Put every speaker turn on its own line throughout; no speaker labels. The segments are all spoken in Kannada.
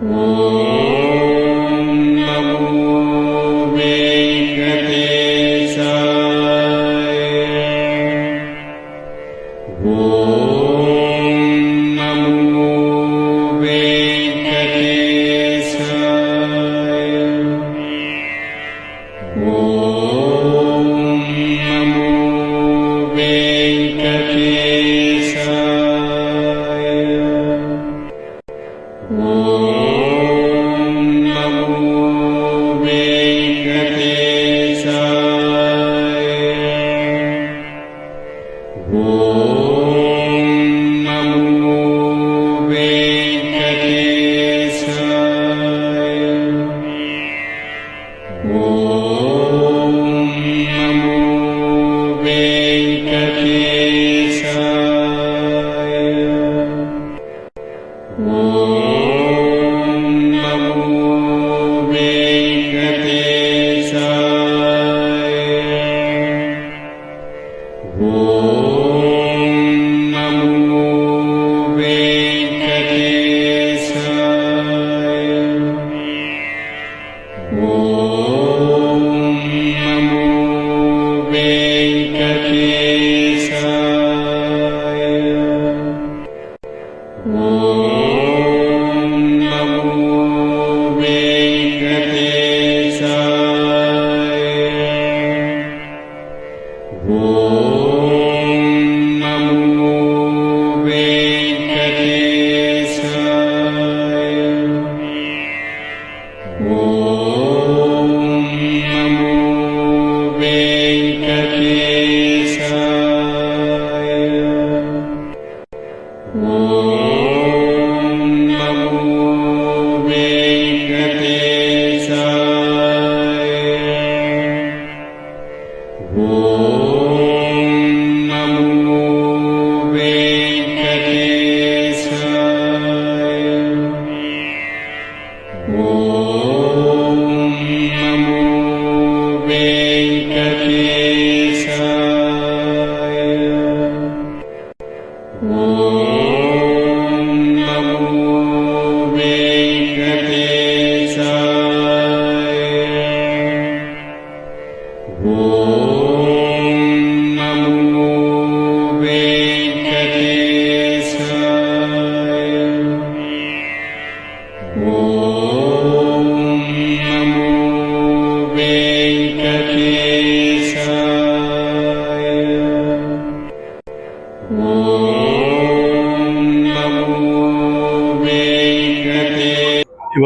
我 Whoa.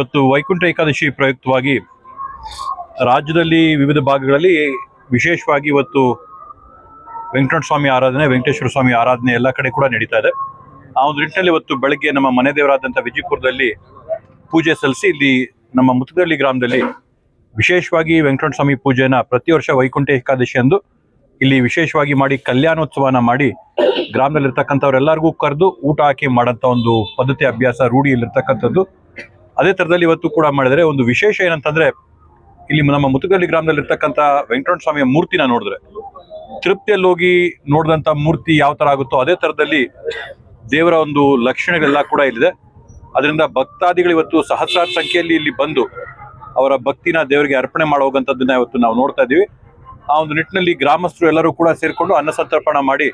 ಇವತ್ತು ವೈಕುಂಠ ಏಕಾದಶಿ ಪ್ರಯುಕ್ತವಾಗಿ ರಾಜ್ಯದಲ್ಲಿ ವಿವಿಧ ಭಾಗಗಳಲ್ಲಿ ವಿಶೇಷವಾಗಿ ಇವತ್ತು ವೆಂಕಟೇಶ್ವರ ಸ್ವಾಮಿ ಆರಾಧನೆ, ವೆಂಕಟೇಶ್ವರ ಸ್ವಾಮಿ ಆರಾಧನೆ ಎಲ್ಲ ಕಡೆ ಕೂಡ ನಡೀತಾ ಇದೆ. ಆ ಒಂದು ನಿಟ್ಟಿನಲ್ಲಿ ಇವತ್ತು ಬೆಳಗ್ಗೆ ನಮ್ಮ ಮನೆ ದೇವರಾದಂಥ ವಿಜಯಪುರದಲ್ಲಿ ಪೂಜೆ ಸಲ್ಲಿಸಿ ಇಲ್ಲಿ ನಮ್ಮ ಮುತ್ತದಳ್ಳಿ ಗ್ರಾಮದಲ್ಲಿ ವಿಶೇಷವಾಗಿ ವೆಂಕಟೇಶ್ವರ ಸ್ವಾಮಿ ಪೂಜೆನ ಪ್ರತಿ ವರ್ಷ ವೈಕುಂಠ ಏಕಾದಶಿ ಎಂದು ಇಲ್ಲಿ ವಿಶೇಷವಾಗಿ ಮಾಡಿ ಕಲ್ಯಾಣೋತ್ಸವನ ಮಾಡಿ ಗ್ರಾಮದಲ್ಲಿರ್ತಕ್ಕಂಥವ್ರೆಲ್ಲರಿಗೂ ಕರೆದು ಊಟ ಹಾಕಿ ಮಾಡೋಂಥ ಒಂದು ಪದ್ಧತಿ, ಅಭ್ಯಾಸ ರೂಢಿಯಲ್ಲಿರ್ತಕ್ಕಂಥದ್ದು. ಅದೇ ಥರದಲ್ಲಿ ಇವತ್ತು ಕೂಡ ಮಾಡಿದರೆ ಒಂದು ವಿಶೇಷ ಏನಂತಂದ್ರೆ, ಇಲ್ಲಿ ನಮ್ಮ ಮುತುಗಲ್ಲಿ ಗ್ರಾಮದಲ್ಲಿ ಇರ್ತಕ್ಕಂಥ ವೆಂಕಟರಮಣ ಸ್ವಾಮಿಯ ಮೂರ್ತಿನ ನೋಡಿದ್ರೆ. ತೃಪ್ತಿಯಲ್ಲಿ ಹೋಗಿ ನೋಡಿದಂಥ ಮೂರ್ತಿ ಯಾವ ತರ ಆಗುತ್ತೋ ಅದೇ ಥರದಲ್ಲಿ ದೇವರ ಒಂದು ಲಕ್ಷಣಗಳೆಲ್ಲ ಕೂಡ ಇಲ್ಲಿದೆ. ಅದರಿಂದ ಭಕ್ತಾದಿಗಳು ಇವತ್ತು ಸಹಸ್ರಾರು ಸಂಖ್ಯೆಯಲ್ಲಿ ಇಲ್ಲಿ ಬಂದು ಅವರ ಭಕ್ತಿನ ದೇವರಿಗೆ ಅರ್ಪಣೆ ಮಾಡುವಂಥದ್ದನ್ನ ಇವತ್ತು ನಾವು ನೋಡ್ತಾ ಇದ್ದೀವಿ. ಆ ಒಂದು ನಿಟ್ಟಿನಲ್ಲಿ ಗ್ರಾಮಸ್ಥರು ಎಲ್ಲರೂ ಕೂಡ ಸೇರಿಕೊಂಡು ಅನ್ನ ಮಾಡಿ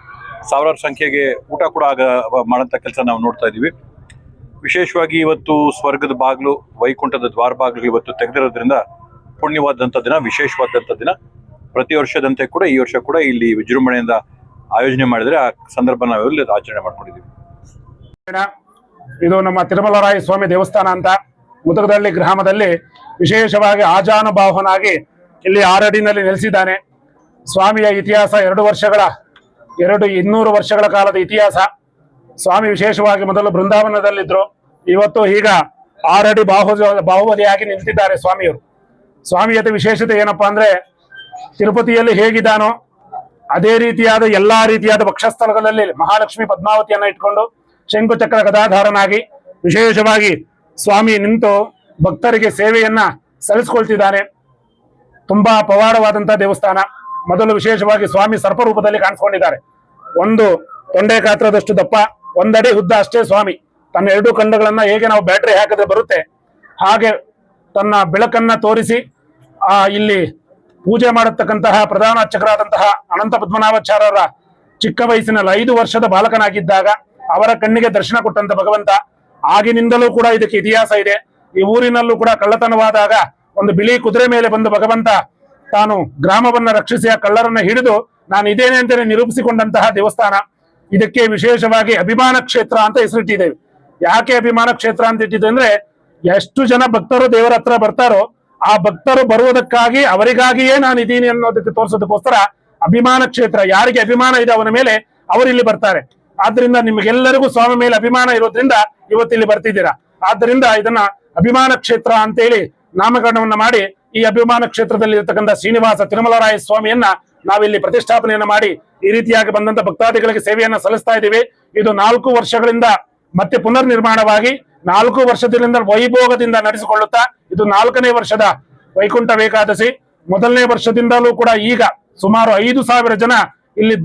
ಸಾವಿರಾರು ಸಂಖ್ಯೆಗೆ ಊಟ ಕೂಡ ಆಗ ಮಾಡೋಂಥ ಕೆಲಸ ನಾವು ನೋಡ್ತಾ ಇದ್ದೀವಿ. ವಿಶೇಷವಾಗಿ ಇವತ್ತು ಸ್ವರ್ಗದ ಬಾಗಿಲು, ವೈಕುಂಠದ ದ್ವಾರ ಬಾಗಿಲು ಇವತ್ತು ತೆಗೆದಿರೋದ್ರಿಂದ ಪುಣ್ಯವಾದಂಥ ದಿನ ವಿಶೇಷವಾದಂಥ ದಿನ. ಪ್ರತಿ ವರ್ಷದಂತೆ ಕೂಡ ಈ ವರ್ಷ ಕೂಡ ಇಲ್ಲಿ ವಿಜೃಂಭಣೆಯಿಂದ ಆಯೋಜನೆ ಮಾಡಿದರೆ ಆ ಸಂದರ್ಭ ನಾವೆಲ್ಲ ಆಚರಣೆ ಮಾಡ್ಕೊಂಡಿದ್ದೀವಿ
ಇದು ನಮ್ಮ ತಿರುಮಲರಾಯ ಸ್ವಾಮಿ ದೇವಸ್ಥಾನ ಅಂತ. ಮುದಗದಳ್ಳಿ ಗ್ರಾಮದಲ್ಲಿ ವಿಶೇಷವಾಗಿ ಆಜಾನುಭಾವನಾಗಿ ಇಲ್ಲಿ ಆರಡಿನಲ್ಲಿ ನೆಲೆಸಿದ್ದಾನೆ. ಸ್ವಾಮಿಯ ಇತಿಹಾಸ ಎರಡು ವರ್ಷಗಳ, ಎರಡು ಇನ್ನೂರು ವರ್ಷಗಳ ಕಾಲದ ಇತಿಹಾಸ. ಸ್ವಾಮಿ ವಿಶೇಷವಾಗಿ ಮೊದಲು ಬೃಂದಾವನದಲ್ಲಿದ್ರು. ಇವತ್ತು ಈಗ ಆರಡಿ ಬಾಹು ಬಾಹುಬಲಿಯಾಗಿ ನಿಂತಿದ್ದಾರೆ ಸ್ವಾಮಿಯವರು. ಸ್ವಾಮಿಯತೆ ವಿಶೇಷತೆ ಏನಪ್ಪಾ ಅಂದ್ರೆ ತಿರುಪತಿಯಲ್ಲಿ ಹೇಗಿದ್ದಾನೋ ಅದೇ ರೀತಿಯಾದ ಎಲ್ಲಾ ರೀತಿಯಾದ ವಕ್ಷಸ್ಥಳಗಳಲ್ಲಿ ಮಹಾಲಕ್ಷ್ಮಿ ಪದ್ಮಾವತಿಯನ್ನ ಇಟ್ಕೊಂಡು ಶಂಕುಚಕ್ರ ಗದಾಧಾರನಾಗಿ ವಿಶೇಷವಾಗಿ ಸ್ವಾಮಿ ನಿಂತು ಭಕ್ತರಿಗೆ ಸೇವೆಯನ್ನ ಸಲ್ಲಿಸ್ಕೊಳ್ತಿದ್ದಾನೆ. ತುಂಬಾ ಪವಾಡವಾದಂತಹ ದೇವಸ್ಥಾನ. ಮೊದಲು ವಿಶೇಷವಾಗಿ ಸ್ವಾಮಿ ಸರ್ಪರೂಪದಲ್ಲಿ ಕಾಣಿಸ್ಕೊಂಡಿದ್ದಾರೆ. ಒಂದು ತೊಂಡೆ ಗಾತ್ರದಷ್ಟು ದಪ್ಪ. ಒಂದಡಿ ಉದ್ದ ಅಷ್ಟೇ ಸ್ವಾಮಿ. ತನ್ನ ಎರಡು ಕಂಡಗಳನ್ನ ಹೇಗೆ ನಾವು ಬ್ಯಾಟ್ರಿ ಹಾಕಿದ್ರೆ ಬರುತ್ತೆ, ಹಾಗೆ ತನ್ನ ಬೆಳಕನ್ನ ತೋರಿಸಿ, ಆ, ಇಲ್ಲಿ ಪೂಜೆ ಮಾಡತಕ್ಕಂತಹ ಪ್ರಧಾನ ಅರ್ಚಕರಾದಂತಹ ಅನಂತ ಪದ್ಮನಾಭಾಚಾರ್ಯರ ಚಿಕ್ಕ ವಯಸ್ಸಿನಲ್ಲಿ ಐದು ವರ್ಷದ ಬಾಲಕನಾಗಿದ್ದಾಗ ಅವರ ಕಣ್ಣಿಗೆ ದರ್ಶನ ಕೊಟ್ಟಂತ ಭಗವಂತ, ಆಗಿನಿಂದಲೂ ಕೂಡ ಇದಕ್ಕೆ ಇತಿಹಾಸ ಇದೆ. ಈ ಊರಿನಲ್ಲೂ ಕೂಡ ಕಳ್ಳತನವಾದಾಗ ಒಂದು ಬಿಳಿ ಕುದುರೆ ಮೇಲೆ ಬಂದು ಭಗವಂತ ತಾನು ಗ್ರಾಮವನ್ನ ರಕ್ಷಿಸಿ ಆ ಕಳ್ಳರನ್ನ ಹಿಡಿದು, ನಾನು ಇದೇನೆ ಅಂತಲೇ ನಿರೂಪಿಸಿಕೊಂಡಂತಹ ದೇವಸ್ಥಾನ. ಇದಕ್ಕೆ ವಿಶೇಷವಾಗಿ ಅಭಿಮಾನ ಕ್ಷೇತ್ರ ಅಂತ ಹೆಸರಿಟ್ಟಿದ್ದೇವೆ. ಯಾಕೆ ಅಭಿಮಾನ ಕ್ಷೇತ್ರ ಅಂತ ಇಟ್ಟಿದೆ ಅಂದ್ರೆ, ಎಷ್ಟು ಜನ ಭಕ್ತರು ದೇವರ ಹತ್ರ ಬರ್ತಾರೋ, ಆ ಭಕ್ತರು ಬರುವುದಕ್ಕಾಗಿ ಅವರಿಗಾಗಿಯೇ ನಾನು ಇದ್ದೀನಿ ಅನ್ನೋದಕ್ಕೆ ತೋರಿಸೋದಕ್ಕೋಸ್ಕರ ಅಭಿಮಾನ ಕ್ಷೇತ್ರ, ಯಾರಿಗೆ ಅಭಿಮಾನ ಇದೆ ಅವನ ಮೇಲೆ ಅವರು ಇಲ್ಲಿ ಬರ್ತಾರೆ. ಆದ್ರಿಂದ ನಿಮಗೆಲ್ಲರಿಗೂ ಸ್ವಾಮಿ ಮೇಲೆ ಅಭಿಮಾನ ಇರೋದ್ರಿಂದ ಇವತ್ತು ಇಲ್ಲಿ ಬರ್ತಿದ್ದೀರಾ. ಆದ್ರಿಂದ ಇದನ್ನ ಅಭಿಮಾನ ಕ್ಷೇತ್ರ ಅಂತೇಳಿ ನಾಮಕರಣವನ್ನ ಮಾಡಿ ಈ ಅಭಿಮಾನ ಕ್ಷೇತ್ರದಲ್ಲಿ ಇರತಕ್ಕಂಥ ಶ್ರೀನಿವಾಸ ತಿರುಮಲರಾಯ ಸ್ವಾಮಿಯನ್ನ ನಾವಿಲ್ಲಿ ಪ್ರತಿಷ್ಠಾಪನೆಯನ್ನ ಮಾಡಿ ಈ ರೀತಿಯಾಗಿ ಬಂದಂತ ಭಕ್ತಾದಿಗಳಿಗೆ ಸೇವೆಯನ್ನ ಸಲ್ಲಿಸ್ತಾ ಇದ್ದೀವಿ. ಇದು ನಾಲ್ಕು ವರ್ಷಗಳಿಂದ ಮತ್ತೆ ಪುನರ್ ನಿರ್ಮಾಣವಾಗಿ ನಾಲ್ಕು ವರ್ಷದಿಂದ ವೈಭೋಗದಿಂದ ನಡೆಸಿಕೊಳ್ಳುತ್ತಾ ಇದು ನಾಲ್ಕನೇ ವರ್ಷದ ವೈಕುಂಠ ಏಕಾದಶಿ. ಮೊದಲನೇ ವರ್ಷದಿಂದಲೂ ಕೂಡ ಈಗ ಸುಮಾರು ಐದು ಸಾವಿರ ಜನ ಇಲ್ಲಿ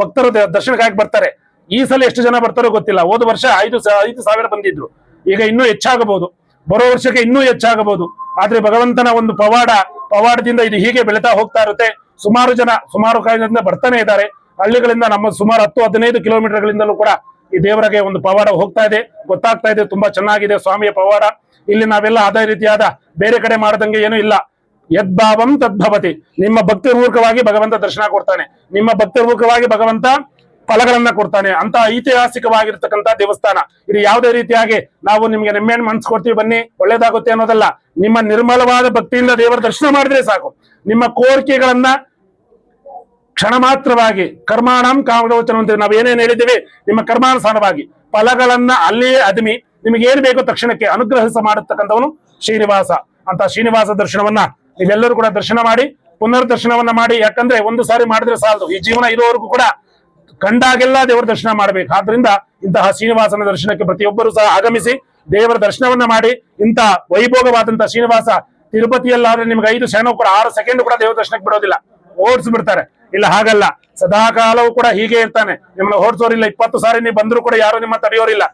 ಭಕ್ತರು ದರ್ಶನಕ್ಕಾಗಿ ಬರ್ತಾರೆ. ಈ ಸಲ ಎಷ್ಟು ಜನ ಬರ್ತಾರೋ ಗೊತ್ತಿಲ್ಲ. ಹೋದ ವರ್ಷ ಐದು ಐದು ಸಾವಿರ ಬಂದಿದ್ರು. ಈಗ ಇನ್ನೂ ಹೆಚ್ಚಾಗಬಹುದು. ಬರೋ ವರ್ಷಕ್ಕೆ ಇನ್ನೂ ಹೆಚ್ಚಾಗಬಹುದು. ಆದ್ರೆ ಭಗವಂತನ ಒಂದು ಪವಾಡ, ಪವಾಡದಿಂದ ಇದು ಹೀಗೆ ಬೆಳೀತಾ ಹೋಗ್ತಾ ಇರುತ್ತೆ. ಸುಮಾರು ಜನ, ಸುಮಾರು ಕಾಲದಿಂದ ಬರ್ತಾನೆ ಇದ್ದಾರೆ. ಹಳ್ಳಿಗಳಿಂದ ನಮ್ಮ ಸುಮಾರು ಹತ್ತು, ಹದಿನೈದು ಕಿಲೋಮೀಟರ್ಗಳಿಂದಲೂ ಕೂಡ ಈ ದೇವರಿಗೆ ಒಂದು ಪವಾಡ ಹೋಗ್ತಾ ಇದೆ. ಗೊತ್ತಾಗ್ತಾ ಇದೆ, ತುಂಬಾ ಚೆನ್ನಾಗಿದೆ ಸ್ವಾಮಿಯ ಪವಾಡ. ಇಲ್ಲಿ ನಾವೆಲ್ಲ ಅದೇ ರೀತಿಯಾದ ಬೇರೆ ಕಡೆ ಮಾಡದಂಗೆ ಏನೂ ಇಲ್ಲ. ಯದ್ಭಾವಂ ತದ್ಭವತಿ ನಿಮ್ಮ ಭಕ್ತಿಪೂರ್ವಕವಾಗಿ ಭಗವಂತ ದರ್ಶನ ಕೊಡ್ತಾನೆ. ನಿಮ್ಮ ಭಕ್ತಿ ಭಕ್ತಿಪೂರ್ವಕವಾಗಿ ಭಗವಂತ ಫಲಗಳನ್ನ ಕೊಡ್ತಾನೆ. ಅಂತ ಐತಿಹಾಸಿಕವಾಗಿರ್ತಕ್ಕಂಥ ದೇವಸ್ಥಾನ. ಇದು ಯಾವುದೇ ರೀತಿಯಾಗಿ ನಾವು ನಿಮ್ಗೆ ನೆಮ್ಮೆಣ್ಣು ಮನ್ಸ್ ಕೊಡ್ತೀವಿ ಬನ್ನಿ. ಒಳ್ಳೇದಾಗುತ್ತೆ ಅನ್ನೋದಲ್ಲ. ನಿಮ್ಮ ನಿರ್ಮಲವಾದ ಭಕ್ತಿಯಿಂದ ದೇವರ ದರ್ಶನ ಮಾಡಿದ್ರೆ ಸಾಕು. ನಿಮ್ಮ ಕೋರಿಕೆಗಳನ್ನ ಕ್ಷಣ ಮಾತ್ರವಾಗಿ ಕರ್ಮಾಣಂ ಕಾಮಗವಚನ ಅಂತ ನಾವು ಏನೇನು ಹೇಳಿದ್ದೀವಿ, ನಿಮ್ಮ ಕರ್ಮಾನುಸಾರವಾಗಿ ಫಲಗಳನ್ನ ಅಲ್ಲಿಯೇ ಅದಿಮಿ, ನಿಮಗೆ ಏನ್ ಬೇಕೋ ತಕ್ಷಣಕ್ಕೆ ಅನುಗ್ರಹಿಸ ಮಾಡತಕ್ಕಂಥವನು ಶ್ರೀನಿವಾಸ. ಅಂತ ಶ್ರೀನಿವಾಸ ದರ್ಶನವನ್ನ ನೀವೆಲ್ಲರೂ ಕೂಡ ದರ್ಶನ ಮಾಡಿ ಪುನರ್ ದರ್ಶನವನ್ನ ಮಾಡಿ. ಯಾಕಂದ್ರೆ ಒಂದು ಸಾರಿ ಮಾಡಿದ್ರೆ ಸಾಲದು. ಈ ಜೀವನ ಇರೋವರೆಗೂ ಕೂಡ ಕಂಡಾಗೆಲ್ಲ ದೇವರ ದರ್ಶನ ಮಾಡಬೇಕು. ಆದ್ರಿಂದ ಇಂತಹ ಶ್ರೀನಿವಾಸನ ದರ್ಶನಕ್ಕೆ ಪ್ರತಿಯೊಬ್ಬರು ಸಹ ಆಗಮಿಸಿ ದೇವರ ದರ್ಶನವನ್ನ ಮಾಡಿ ಇಂತಹ ವೈಭೋಗವಾದಂತಹ ಶ್ರೀನಿವಾಸ ತಿರುಪತಿಯಲ್ಲಾದ್ರೆ ನಿಮ್ಗೆ ಐದು ಸೆಕೆಂಡ್ ಕೂಡ ಆರು ಸೆಕೆಂಡ್ ಕೂಡ ದೇವರ ದರ್ಶನಕ್ಕೆ ಬಿಡೋದಿಲ್ಲ ಓಡಿಸಿ ಬಿಡ್ತಾರೆ. ಇಲ್ಲ, ಹಾಗಲ್ಲ. ಸದಾ ಕಾಲವೂ ಕೂಡ ಹೀಗೆ ಇರ್ತಾನೆ. ನಿಮ್ಮನ್ನ ಓಡಿಸೋರಿಲ್ಲ. ಇಪ್ಪತ್ತು ಸಾರಿ ನೀವು ಬಂದರೂ ಕೂಡ ಯಾರು ನಿಮ್ಮ ತಡೆಯೋರಿಲ್ಲ.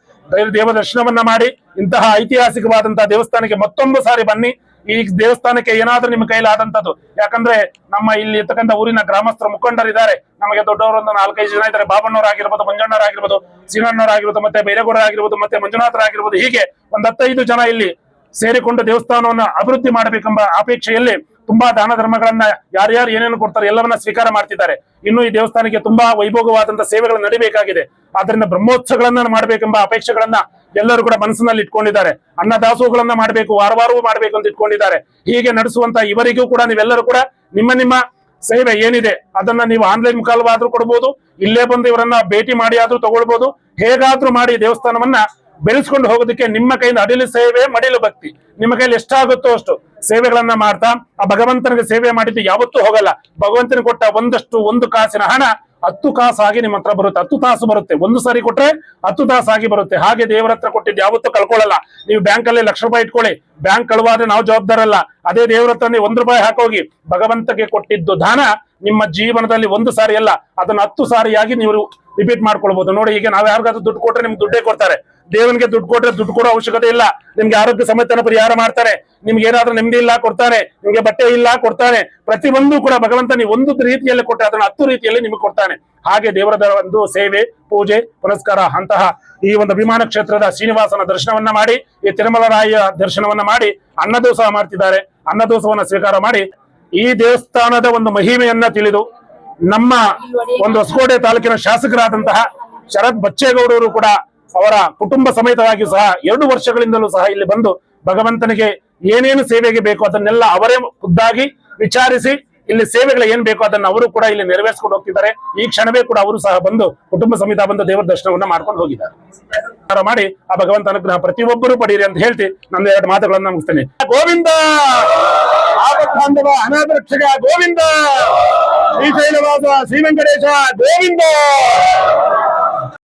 ದೇವ ದರ್ಶನವನ್ನ ಮಾಡಿ ಇಂತಹ ಐತಿಹಾಸಿಕವಾದಂತಹ ದೇವಸ್ಥಾನಕ್ಕೆ ಮತ್ತೊಂದು ಸಾರಿ ಬನ್ನಿ. ಈ ದೇವಸ್ಥಾನಕ್ಕೆ ಏನಾದ್ರೂ ನಿಮ್ಮ ಕೈಲಾದಂತದ್ದು ಯಾಕಂದ್ರೆ ನಮ್ಮ ಇಲ್ಲಿ ಇರ್ತಕ್ಕಂಥ ಊರಿನ ಗ್ರಾಮಸ್ಥರ ಮುಖಂಡರಿದ್ದಾರೆ. ನಮಗೆ ದೊಡ್ಡವರೊಂದು ನಾಲ್ಕೈದು ಜನ ಇದ್ದಾರೆ. ಬಾಬಣ್ಣವರಾಗಿರ್ಬೋದು ಮಂಜಣ್ಣವರಾಗಿರ್ಬೋದು ಸೀನಣ್ಣವರಾಗಿರ್ಬೋದು ಮತ್ತೆ ಬೈರೇಗೌಡರಾಗಿರ್ಬೋದು ಮತ್ತೆ ಮಂಜುನಾಥರಾಗಿರ್ಬೋದು ಹೀಗೆ ಒಂದ್ ಹತ್ತೈದು ಜನ ಇಲ್ಲಿ ಸೇರಿಕೊಂಡು ದೇವಸ್ಥಾನವನ್ನು ಅಭಿವೃದ್ಧಿ ಮಾಡಬೇಕೆಂಬ ಅಪೇಕ್ಷೆಯಲ್ಲಿ ತುಂಬಾ ದಾನ ಧರ್ಮಗಳನ್ನ ಯಾರ್ಯಾರು ಏನೇನು ಕೊಡ್ತಾರೆ ಎಲ್ಲವನ್ನ ಸ್ವೀಕಾರ ಮಾಡ್ತಿದ್ದಾರೆ. ಇನ್ನು ಈ ದೇವಸ್ಥಾನಕ್ಕೆ ತುಂಬಾ ವೈಭೋಗವಾದಂತಹ ಸೇವೆಗಳು ನಡಿಬೇಕಾಗಿದೆ. ಆದ್ರಿಂದ ಬ್ರಹ್ಮೋತ್ಸವಗಳನ್ನ ಮಾಡಬೇಕೆಂಬ ಅಪೇಕ್ಷೆಗಳನ್ನ ಎಲ್ಲರೂ ಕೂಡ ಮನಸ್ಸಿನಲ್ಲಿ ಇಟ್ಕೊಂಡಿದ್ದಾರೆ. ಅನ್ನದಾಸೋಹಗಳನ್ನ ಮಾಡಬೇಕು, ವಾರ ವಾರವೂ ಮಾಡಬೇಕು ಅಂತ ಇಟ್ಕೊಂಡಿದ್ದಾರೆ. ಹೀಗೆ ನಡೆಸುವಂತ ಇವರಿಗೂ ಕೂಡ ನೀವೆಲ್ಲರೂ ಕೂಡ ನಿಮ್ಮ ನಿಮ್ಮ ಸೇವೆ ಏನಿದೆ ಅದನ್ನ ನೀವು ಆನ್ಲೈನ್ ಮುಖಾಂತರವಾದ್ರೂ ಕೊಡ್ಬೋದು, ಇಲ್ಲೇ ಬಂದು ಇವರನ್ನ ಭೇಟಿ ಮಾಡಿ ಆದ್ರೂ ತಗೊಳ್ಬಹುದು ಹೇಗಾದ್ರೂ ಮಾಡಿ ದೇವಸ್ಥಾನವನ್ನ ಬೆಳೆಸ್ಕೊಂಡು ಹೋಗೋದಕ್ಕೆ ನಿಮ್ಮ ಕೈಯಿಂದ ಅಡಿಲು ಸೇವೆ, ಮಡಿಲು ಭಕ್ತಿ. ನಿಮ್ಮ ಕೈಯಲ್ಲಿ ಎಷ್ಟಾಗುತ್ತೋ ಅಷ್ಟು ಸೇವೆಗಳನ್ನ ಮಾಡ್ತಾ, ಆ ಭಗವಂತನಿಗೆ ಸೇವೆ ಮಾಡಿದ್ದು ಯಾವತ್ತೂ ಹೋಗಲ್ಲ. ಭಗವಂತನಿಗೆ ಕೊಟ್ಟ ಒಂದಷ್ಟು, ಒಂದು ಕಾಸಿನ ಹಣ ಹತ್ತು ಕಾಸಾಗಿ ನಿಮ್ಮ ಹತ್ರ ಬರುತ್ತೆ. ಹತ್ತು ತಾಸು ಬರುತ್ತೆ. ಒಂದು ಸಾರಿ ಕೊಟ್ರೆ ಹತ್ತು ತಾಸಾಗಿ ಬರುತ್ತೆ. ಹಾಗೆ ದೇವರ ಹತ್ರ ಕೊಟ್ಟಿದ್ದು ಯಾವತ್ತೂ ಕಳ್ಕೊಳ್ಳಲ್ಲ. ನೀವು ಬ್ಯಾಂಕ್ ಅಲ್ಲಿ ಲಕ್ಷ ರೂಪಾಯಿ ಇಟ್ಕೊಳ್ಳಿ. ಬ್ಯಾಂಕ್ ಕಳುವಾದ್ರೆ ನಾವು ಜವಾಬ್ದಾರಲ್ಲ ಅದೇ ದೇವರ ಹತ್ರ ನೀವು ಒಂದು ರೂಪಾಯಿ ಹಾಕೋಗಿ ಭಗವಂತಕ್ಕೆ ಕೊಟ್ಟಿದ್ದು ದಾನ ನಿಮ್ಮ ಜೀವನದಲ್ಲಿ ಒಂದು ಸಾರಿ ಅಲ್ಲ. ಅದನ್ನ ಹತ್ತು ಸಾರಿಯಾಗಿ ನೀವು ರಿಪೀಟ್ ಮಾಡ್ಕೊಳ್ಬಹುದು ನೋಡಿ, ಈಗ ನಾವ್ ಯಾರಿಗಾದ್ರೂ ದುಡ್ಡು ಕೊಟ್ರೆ ನಿಮ್ಗೆ ದುಡ್ಡೇ ಕೊಡ್ತಾರೆ. ದೇವನಿಗೆ ದುಡ್ಡು ಕೊಟ್ರೆ ದುಡ್ಡು ಕೊಡೋ ಅವಶ್ಯಕತೆ ಇಲ್ಲ. ನಿಮ್ಗೆ ಆರೋಗ್ಯ ಸಮಸ್ಯೆನ ಪರಿಹಾರ ಮಾಡ್ತಾರೆ. ನಿಮ್ಗೆ ಏನಾದ್ರೂ ನೆಮ್ಮದಿ ಇಲ್ಲ ಕೊಡ್ತಾನೆ ನಿಮ್ಗೆ ಬಟ್ಟೆ ಇಲ್ಲ ಕೊಡ್ತಾನೆ ಪ್ರತಿಯೊಂದು ಕೂಡ ಭಗವಂತ ನೀವು ಒಂದು ರೀತಿಯಲ್ಲಿ ಕೊಟ್ಟರೆ ಅದನ್ನ ಹತ್ತು ರೀತಿಯಲ್ಲಿ ನಿಮಗೆ ಕೊಡ್ತಾನೆ. ಹಾಗೆ ದೇವರ ಒಂದು ಸೇವೆ, ಪೂಜೆ ಪುರಸ್ಕಾರ ಅಂತಹ ಈ ಒಂದು ಅಭಿಮಾನ ಕ್ಷೇತ್ರದ ಶ್ರೀನಿವಾಸನ ದರ್ಶನವನ್ನ ಮಾಡಿ, ಈ ತಿರುಮಲರಾಯ ದರ್ಶನವನ್ನ ಮಾಡಿ ಅನ್ನದೋಸ ಮಾಡ್ತಿದ್ದಾರೆ. ಅನ್ನದೋಸವನ್ನ ಸ್ವೀಕಾರ ಮಾಡಿ ಈ ದೇವಸ್ಥಾನದ ಒಂದು ಮಹಿಮೆಯನ್ನ ತಿಳಿದು ನಮ್ಮ ಒಂದು ಹೊಸಕೋಟೆ ತಾಲೂಕಿನ ಶಾಸಕರಾದಂತಹ ಶರತ್ ಬಚ್ಚೇಗೌಡರು ಕೂಡ ಅವರ ಕುಟುಂಬ ಸಮೇತವಾಗಿ ಸಹ ಎರಡು ವರ್ಷಗಳಿಂದಲೂ ಸಹ ಇಲ್ಲಿ ಬಂದು ಭಗವಂತನಿಗೆ ಏನೇನು ಸೇವೆಗೆ ಬೇಕು ಅದನ್ನೆಲ್ಲ ಅವರೇ ಖುದ್ದಾಗಿ ವಿಚಾರಿಸಿ ಇಲ್ಲಿ ಸೇವೆಗಳು ಏನ್ ಬೇಕು ಅದನ್ನ ಅವರು ಕೂಡ ಇಲ್ಲಿ ನೆರವೇರಿಸಿಕೊಂಡು ಹೋಗ್ತಿದ್ದಾರೆ. ಈ ಕ್ಷಣವೇ ಕೂಡ ಅವರು ಸಹ ಬಂದು ಕುಟುಂಬ ಸಮೇತ ಬಂದು ದೇವರ ದರ್ಶನವನ್ನ ಮಾಡ್ಕೊಂಡು ಹೋಗಿದ್ದಾರೆ. ಮಾಡಿ ಆ ಭಗವಂತ ಅನುಗ್ರಹ ಪ್ರತಿಯೊಬ್ಬರು ಪಡೀರಿ ಅಂತ ಹೇಳ್ತಿ ನನ್ನ ಎರಡು ಮಾತುಗಳನ್ನ ಮುಗಿಸ್ತೇನೆ. ಗೋವಿಂದ! ಅನಾಥರಕ್ಷಕ ಅನಾಥ ರಕ್ಷಕ ಗೋವಿಂದ! ಶ್ರೀಶೈಲವಾಸ ಶ್ರೀ ವೆಂಕಟೇಶ ಗೋವಿಂದ!